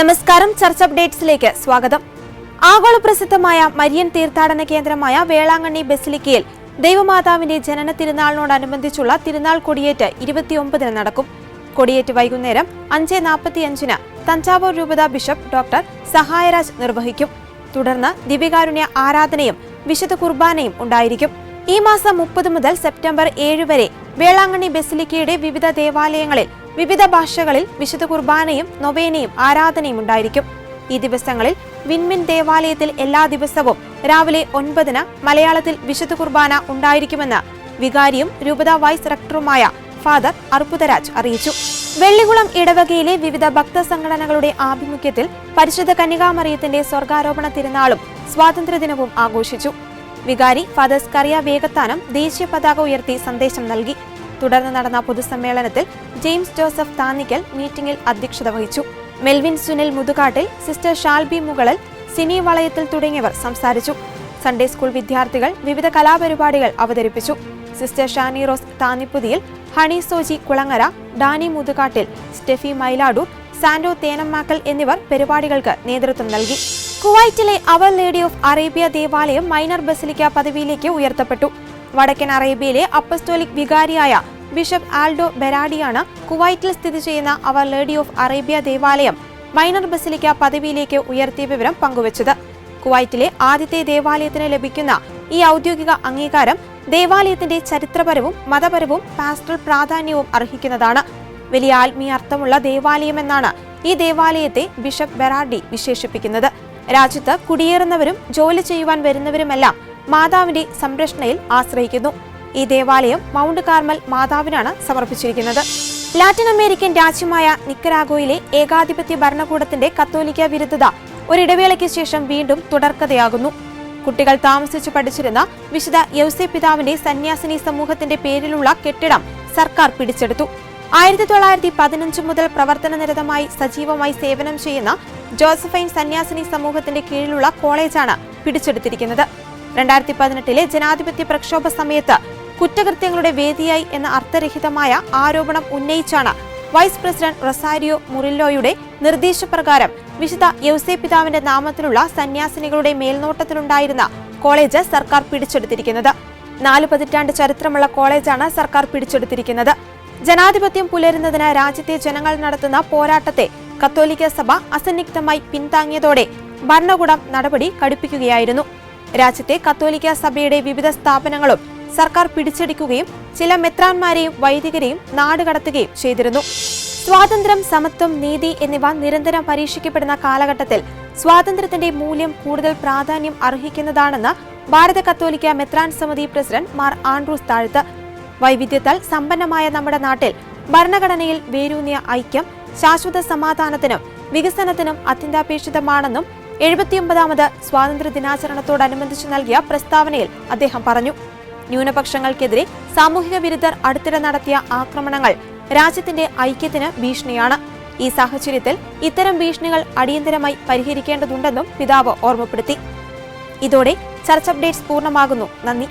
നമസ്കാരം. ചർച്ച അപ്ഡേറ്റ്സിലേക്ക് സ്വാഗതം. ആഗോള പ്രസിദ്ധമായ മരിയൻ തീർത്ഥാടന കേന്ദ്രമായ വേളാങ്കണ്ണി ബസിലിക്കയിൽ ദൈവമാതാവിന്റെ ജനന തിരുനാളിനോടനുബന്ധിച്ചുള്ള തിരുനാൾ കൊടിയേറ്റ് ഇരുപത്തിയൊമ്പതിന് നടക്കും. കൊടിയേറ്റ് വൈകുന്നേരം അഞ്ച് നാൽപ്പത്തിയഞ്ചിന് തഞ്ചാവൂർ രൂപത ബിഷപ്പ് ഡോക്ടർ സഹായരാജ് നിർവഹിക്കും. തുടർന്ന് ദിവികാരുണ്യ ആരാധനയും വിശുദ്ധ കുർബാനയും ഉണ്ടായിരിക്കും. ഈ മാസം മുപ്പത് മുതൽ സെപ്റ്റംബർ ഏഴ് വരെ വേളാങ്കണ്ണി ബസിലിക്കയുടെ വിവിധ ദേവാലയങ്ങളിൽ വിവിധ ഭാഷകളിൽ വിശുദ്ധ കുർബാനയും നൊവേനയും ആരാധനയും ഉണ്ടായിരിക്കും. ഈ ദിവസങ്ങളിൽ വിൻമിൻ ദേവാലയത്തിൽ എല്ലാ ദിവസവും രാവിലെ ഒൻപതിന് മലയാളത്തിൽ വിശുദ്ധ കുർബാന ഉണ്ടായിരിക്കുമെന്ന് വികാരിയും രൂപത വൈസ് റക്ടറുമായ ഫാദർ അർബുദരാജ് അറിയിച്ചു. വെള്ളികുളം ഇടവകയിലെ വിവിധ ഭക്ത സംഘടനകളുടെ ആഭിമുഖ്യത്തിൽ പരിശുദ്ധ കന്യകാമറിയത്തിന്റെ സ്വർഗാരോപണ തിരുനാളും സ്വാതന്ത്ര്യദിനവും ആഘോഷിച്ചു. വികാരി ഫാദർ സ്കറിയ വേഗത്താനം ദേശീയ പതാക ഉയർത്തി സന്ദേശം നൽകി. തുടർന്ന് നടന്ന പൊതുസമ്മേളനത്തിൽ ജെയിംസ് ജോസഫ് താന്നിക്കൽ മീറ്റിംഗിൽ അധ്യക്ഷത വഹിച്ചു. മെൽവിൻ സുനിൽ മുതുകാട്ടിൽ സിസ്റ്റർ ഷാൽബി മുകളൽ സിനി വളയത്തിൽ തുടങ്ങിയവർ സംസാരിച്ചു. സൺഡേ സ്കൂൾ വിദ്യാർത്ഥികൾ വിവിധ കലാപരിപാടികൾ അവതരിപ്പിച്ചു. Sister Shani Rose Thanniputhiyil Honey Soji Kulangara Dani Muthukattil Steffi Mailadu Sando Thenammakkal എന്നിവർ പരിപാടികൾക്ക് നേതൃത്വം നൽകി. കുവൈറ്റിലെ അവർ ലേഡി ഓഫ് അറേബ്യ ദേവാലയം മൈനർ ബസിലിക്ക പദവിയിലേക്ക് ഉയർത്തപ്പെട്ടു. വടക്കൻ അറേബ്യയിലെ അപ്പസ്തോലിക് വികാരിയായ ബിഷപ്പ് ആൽഡോ ബെരാഡിയാണ് കുവൈറ്റിൽ സ്ഥിതി ചെയ്യുന്ന അവർ ലേഡി ഓഫ് അറേബ്യ ദേവാലയം മൈനർ ബസിലിക്ക പദവിയിലേക്ക് ഉയർത്തിയ വിവരം പങ്കുവച്ചത്. കുവൈറ്റിലെ ആദ്യത്തെ ദേവാലയത്തിന് ലഭിക്കുന്ന ഈ ഔദ്യോഗിക അംഗീകാരം ദേവാലയത്തിന്റെ ചരിത്രപരവും മതപരവും പാസ്റ്റൽ പ്രാധാന്യവും അർഹിക്കുന്നതാണ്. വലിയ ആത്മീയ അർത്ഥമുള്ള ദേവാലയമെന്നാണ് ഈ ദേവാലയത്തെ ബിഷപ്പ് ബെറാഡി വിശേഷിപ്പിക്കുന്നത്. രാജ്യത്ത് കുടിയേറുന്നവരും ജോലി ചെയ്യുവാൻ വരുന്നവരുമെല്ലാം മാതാവിന്റെ സംരക്ഷണയിൽ ആശ്രയിക്കുന്നു. ഈ ദേവാലയം മൗണ്ട് കാർമൽ മാതാവിനാണ് സമർപ്പിച്ചിരിക്കുന്നത്. ലാറ്റിൻ അമേരിക്കൻ രാജ്യമായ നിക്കരാഗോയിലെ ഏകാധിപത്യ ഭരണകൂടത്തിന്റെ കത്തോലിക്ക വിരുദ്ധത ഒരിടവേളയ്ക്ക് ശേഷം വീണ്ടും തുടർക്കഥയാകുന്നു. കുട്ടികൾ താമസിച്ചു പഠിച്ചിരുന്ന വിശുദ്ധ യൗസെ പിതാവിന്റെ സന്യാസിനി സമൂഹത്തിന്റെ പേരിലുള്ള കെട്ടിടം സർക്കാർ പിടിച്ചെടുത്തു. ആയിരത്തി തൊള്ളായിരത്തി പതിനഞ്ച് മുതൽ പ്രവർത്തനനിരതമായി സജീവമായി സേവനം ചെയ്യുന്ന ജോസഫൈൻ സന്യാസിനി സമൂഹത്തിന്റെ കീഴിലുള്ള കോളേജാണ് പിടിച്ചെടുത്തിരിക്കുന്നത്. രണ്ടായിരത്തി പതിനെട്ടിലെ ജനാധിപത്യ പ്രക്ഷോഭ സമയത്ത് കുറ്റകൃത്യങ്ങളുടെ വേദിയായി എന്ന അർത്ഥരഹിതമായ ആരോപണം ഉന്നയിച്ചാണ് വൈസ് പ്രസിഡന്റ് റൊസാരിയോ മുറില്ലോയുടെ നിർദ്ദേശപ്രകാരം വിശുദ്ധ യൗസേ പിതാവിന്റെ നാമത്തിലുള്ള സന്യാസിനികളുടെ മേൽനോട്ടത്തിലുണ്ടായിരുന്ന കോളേജ് സർക്കാർ പിടിച്ചെടുത്തിരിക്കുന്നത്. നാല് പതിറ്റാണ്ട് ചരിത്രമുള്ള കോളേജാണ് സർക്കാർ പിടിച്ചെടുത്തിരിക്കുന്നത്. ജനാധിപത്യം പുലരുന്നതിന് രാജ്യത്തെ ജനങ്ങൾ നടത്തുന്ന പോരാട്ടത്തെ കത്തോലിക്ക സഭ അസന്നിഗ്ധമായി പിന്താങ്ങിയതോടെ ഭരണകൂടം നടപടി കടുപ്പിക്കുകയായിരുന്നു. രാജ്യത്തെ കത്തോലിക്ക സഭയുടെ വിവിധ സ്ഥാപനങ്ങളും സർക്കാർ പിടിച്ചടിക്കുകയും ചില മെത്രാന്മാരെയും വൈദികരെയും നാടുകടത്തുകയും ചെയ്തിരുന്നു. സ്വാതന്ത്ര്യം സമത്വം നീതി എന്നിവ നിരന്തരം പരീക്ഷിക്കപ്പെടുന്ന കാലഘട്ടത്തിൽ സ്വാതന്ത്ര്യത്തിന്റെ മൂല്യം കൂടുതൽ പ്രാധാന്യം അർഹിക്കുന്നതാണെന്ന് ഭാരത കത്തോലിക്ക മെത്രാൻ സമിതി പ്രസിഡന്റ് മാർ ആൻഡ്രൂസ് താഴ്ത്ത്. വൈവിധ്യത്താൽ സമ്പന്നമായ നമ്മുടെ നാട്ടിൽ ഭരണഘടനയിൽ വേരൂന്നിയ ഐക്യം ശാശ്വത സമാധാനത്തിനും വികസനത്തിനും അത്യന്താപേക്ഷിതമാണെന്നും എഴുപത്തിയൊമ്പതാമത് സ്വാതന്ത്ര്യ ദിനാചരണത്തോടനുബന്ധിച്ച് നൽകിയ പ്രസ്താവനയിൽ അദ്ദേഹം പറഞ്ഞു. ന്യൂനപക്ഷങ്ങൾക്കെതിരെ സാമൂഹിക വിരുദ്ധർ അടുത്തിടെ നടത്തിയ ആക്രമണങ്ങൾ രാജ്യത്തിന്റെ ഐക്യത്തിന് ഭീഷണിയാണ്. ഈ സാഹചര്യത്തിൽ ഇത്തരം ഭീഷണികൾ അടിയന്തരമായി പരിഹരിക്കേണ്ടതുണ്ടെന്നും പിതാവ് ഓർമ്മപ്പെടുത്തി. ഇതോടെ ചർച്ച അപ്ഡേറ്റ്സ് പൂർണമാകുന്നു. നന്ദി.